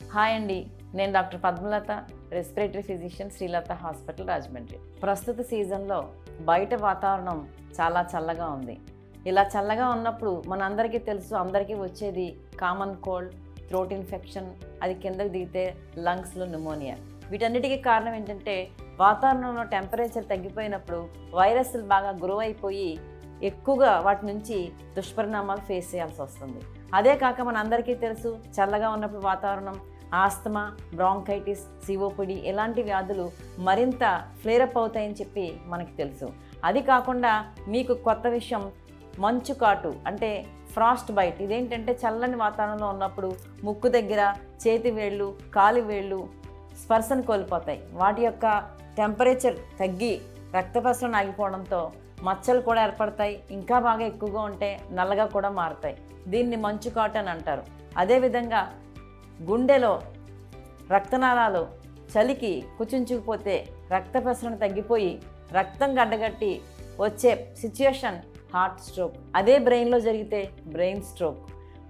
Hi అండి. నేను doctor Padmalatha respiratory physician Srilatha hospital Rajahmundry. ప్రస్తుత సీజన్లో బయట వాతావరణం చాలా చల్లగా ఉంది. ఇలా చల్లగా ఉన్నప్పుడు మనందరికీ తెలుసు అందరికీ వచ్చేది కామన్ కోల్డ్ థ్రోట్ ఇన్ఫెక్షన్ అది కిందకు దిగితే లంగ్స్లో న్యూమోనియా వీటన్నిటికీ కారణం ఏంటంటే వాతావరణంలో టెంపరేచర్ తగ్గిపోయినప్పుడు వైరస్లు బాగా గ్రో అయిపోయి ఎక్కువగా వాటి నుంచి దుష్పరిణామాలు ఫేస్ చేయాల్సి వస్తుంది. అదే కాక మన అందరికీ తెలుసు చల్లగా ఉన్నప్పుడు వాతావరణం ఆస్తమా బ్రాంకైటిస్ సివోపిడి ఇలాంటి వ్యాధులు మరింత ఫ్లేరప్ అవుతాయని చెప్పి మనకి తెలుసు. అది కాకుండా మీకు కొత్త విషయం మంచు కాటు అంటే ఫ్రాస్ట్ బైట్ ఇదేంటంటే చల్లని వాతావరణంలో ఉన్నప్పుడు ముక్కు దగ్గర చేతి వేళ్ళు కాలి వేళ్ళు స్పర్శను కోల్పోతాయి. వాటి యొక్క టెంపరేచర్ తగ్గి రక్త ప్రసరణ ఆగిపోవడంతో మచ్చలు కూడా ఏర్పడతాయి ఇంకా బాగా ఎక్కువగా ఉంటే నల్లగా కూడా మారుతాయి. దీన్ని మంచు కాటన్ అంటారు. అదేవిధంగా గుండెలో రక్తనాళాలు చలికి కుచించుకుపోతే రక్త ప్రసరణ తగ్గిపోయి రక్తం గడ్డగట్టి వచ్చే సిచ్యుయేషన్ హార్ట్ స్ట్రోక్ అదే బ్రెయిన్లో జరిగితే బ్రెయిన్ స్ట్రోక్.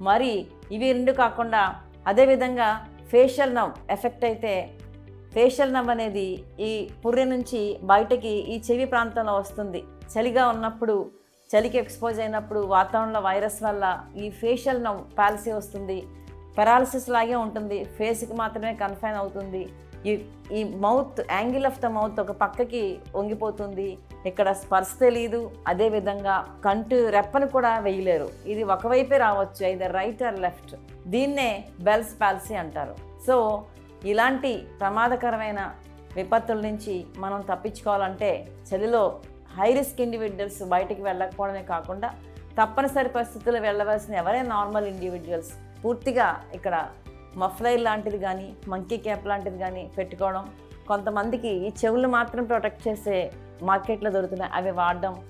మరి ఇవి రెండు కాకుండా అదేవిధంగా ఫేషియల్ నవ్ ఎఫెక్ట్ అయితే ఫేషియల్ నవ్ అనేది ఈ పుర్రె నుంచి బయటకి ఈ చెవి ప్రాంతంలో వస్తుంది. చలిగా ఉన్నప్పుడు చలికి ఎక్స్పోజ్ అయినప్పుడు వాతావరణంలో వైరస్ వల్ల ఈ ఫేషియల్ నవ్ పాలసీ వస్తుంది. పెరాలసిస్ లాగే ఉంటుంది. ఫేస్కి మాత్రమే కన్ఫైన్ అవుతుంది. ఈ ఈ mouth angle of the mouth ఒక పక్కకి వంగిపోతుంది. ఇక్కడ స్పర్శ తెలియదు అదేవిధంగా కంటు రెప్పను కూడా వేయలేరు. ఇది ఒకవైపే రావచ్చు. ఐదర్ రైట్ ఆర్ లెఫ్ట్ దీన్నే బెల్స్ పాలసీ అంటారు. సో ఇలాంటి ప్రమాదకరమైన విపత్తుల నుంచి మనం తప్పించుకోవాలంటే చలిలో హై రిస్క్ ఇండివిజువల్స్ బయటికి వెళ్ళకపోవడమే కాకుండా తప్పనిసరి పరిస్థితుల్లో వెళ్ళవలసిన ఎవరైనా నార్మల్ ఇండివిజువల్స్ పూర్తిగా ఇక్కడ మఫ్లైర్ లాంటిది కానీ మంకీ క్యాప్ లాంటిది కానీ పెట్టుకోవడం కొంతమందికి ఈ చెవులు మాత్రం ప్రొటెక్ట్ చేసే మార్కెట్లో దొరుకుతున్నాయి. అవి వాడడం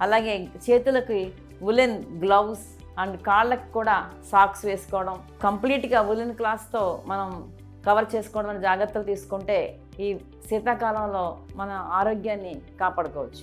అలాగే చేతులకి ఉలెన్ గ్లౌస్ అండ్ కాళ్ళకి కూడా సాక్స్ వేసుకోవడం కంప్లీట్గా ఉలెన్ క్లాస్తో మనం కవర్ చేసుకోవడం జాగ్రత్తలు తీసుకుంటే ఈ శీతాకాలంలో మన ఆరోగ్యాన్ని కాపాడుకోవచ్చు.